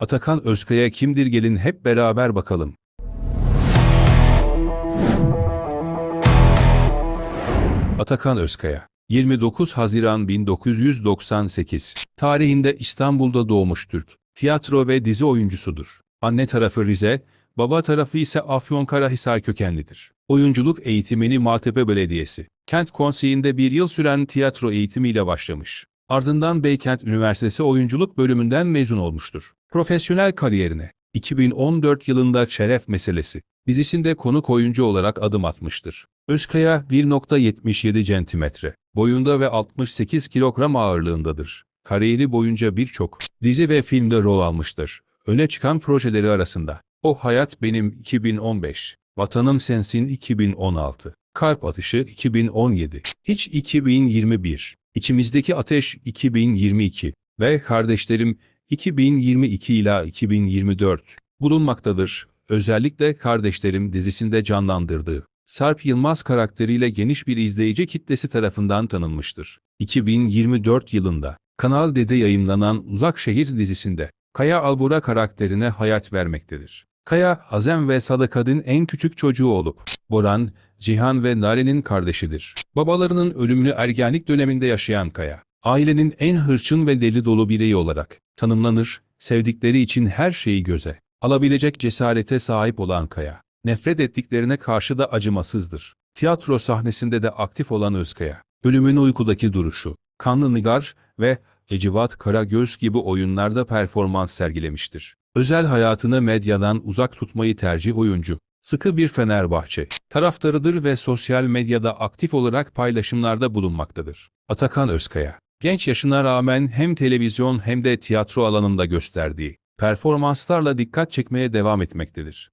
Atakan Özkaya kimdir gelin hep beraber bakalım. Atakan Özkaya 29 Haziran 1998 tarihinde İstanbul'da doğmuş Türk. Tiyatro ve dizi oyuncusudur. Anne tarafı Rize, baba tarafı ise Afyonkarahisar kökenlidir. Oyunculuk eğitimini Maltepe Belediyesi, Kent Konseyi'nde bir yıl süren tiyatro eğitimiyle başlamış. Ardından Beykent Üniversitesi Oyunculuk bölümünden mezun olmuştur. Profesyonel kariyerine 2014 yılında Şeref Meselesi dizisinde konuk oyuncu olarak adım atmıştır. Özkaya 1.77 centimetre boyunda ve 68 kilogram ağırlığındadır. Kariyeri boyunca birçok dizi ve filmde rol almıştır. Öne çıkan projeleri arasında O Hayat Benim 2015, Vatanım Sensin 2016, Kalp Atışı 2017, Hiç 2021, İçimizdeki Ateş 2022 ve Kardeşlerim 2022 ila 2024 bulunmaktadır. Özellikle Kardeşlerim dizisinde canlandırdığı Sarp Yılmaz karakteriyle geniş bir izleyici kitlesi tarafından tanınmıştır. 2024 yılında Kanal D'de yayınlanan Uzak Şehir dizisinde Kaya Albura karakterine hayat vermektedir. Kaya, Hazem ve Sadakad'ın en küçük çocuğu olup, Boran, Cihan ve Nare'nin kardeşidir. Babalarının ölümlü ergenlik döneminde yaşayan Kaya, ailenin en hırçın ve deli dolu bireyi olarak tanımlanır, sevdikleri için her şeyi göze alabilecek cesarete sahip olan Kaya, nefret ettiklerine karşı da acımasızdır. Tiyatro sahnesinde de aktif olan Özkaya, Ölümün Uykudaki Duruşu, Kanlı Nigar ve Ecivat Karagöz gibi oyunlarda performans sergilemiştir. Özel hayatını medyadan uzak tutmayı tercih oyuncu. Sıkı bir Fenerbahçe taraftarıdır ve sosyal medyada aktif olarak paylaşımlarda bulunmaktadır. Atakan Özkaya, genç yaşına rağmen hem televizyon hem de tiyatro alanında gösterdiği performanslarla dikkat çekmeye devam etmektedir.